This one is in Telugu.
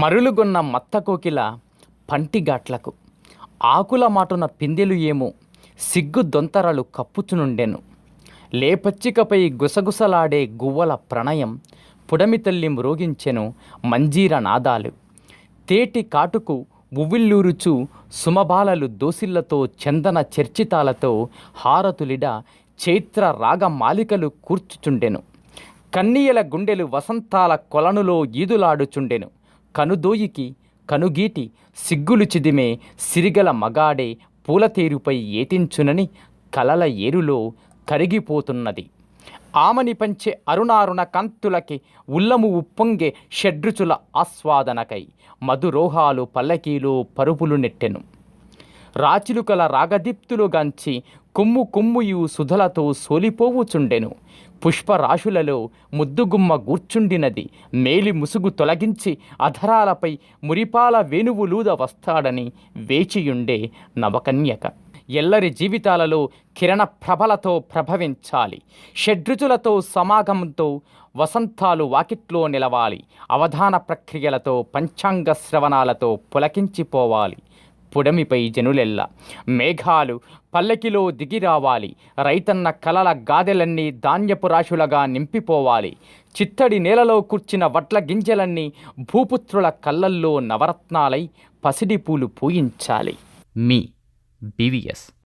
మరులుగొన్న మత్తకోకిల పంటిగాట్లకు ఆకుల మాటున పిందెలు ఏమో సిగ్గు దొంతరలు కప్పుచునుండెను. లేపచ్చికపై గుసగుసలాడే గువ్వల ప్రణయం పుడమి తల్లి మ్రోగించెను మంజీర నాదాలు. తేటి కాటుకు ఉవ్విల్లూరుచు సుమబాలలు దోసిళ్ళతో చందన చర్చితాలతో హారతులిడ చైత్ర రాగ మాలికలు కూర్చుచుండెను. కన్నీయల గుండెలు వసంతాల కొలనులో ఈదులాడుచుండెను. కనుదోయికి కనుగీటి సిగ్గులు చిదిమే సిరిగల మగాడే పూలతేరుపై ఏతించునని కలల ఏరులో కరిగిపోతున్నది. ఆమని పంచే అరుణారుణ కంతులకి ఉల్లము ఉప్పొంగే షడ్రుచుల ఆస్వాదనకై మధురోహాలు పల్లకీలో పరుపులు నెట్టెను. రాచిలుకల రాగదీప్తులుగాంచి కొమ్ము కొమ్ముయు సుధలతో సోలిపోవుచుండెను. పుష్పరాశులలో ముద్దుగుమ్మ గూర్చుండినది. మేలి ముసుగు తొలగించి అధరాలపై మురిపాల వేణువులూద వస్తాడని వేచియుండే నవకన్యక. ఎల్లరి జీవితాలలో కిరణ ప్రభలతో ప్రభవించాలి. షడ్రుచులతో సమాగమంతో వసంతాలు వాకిట్లో నిలవాలి. అవధాన ప్రక్రియలతో పంచాంగ శ్రవణాలతో పులకించిపోవాలి. పుడమిపై జనులెల్ల. మేఘాలు పల్లకిలో దిగిరావాలి రైతన్న కలల గాదెలన్నీ ధాన్యపు రాశులగా నింపిపోవాలి. చిత్తడి నేలలో కూర్చిన వడ్ల గింజలన్నీ భూపుత్రుల కళ్ళల్లో నవరత్నాలై పసిడి పూలు పూయించాలి. మీ బీవీఎస్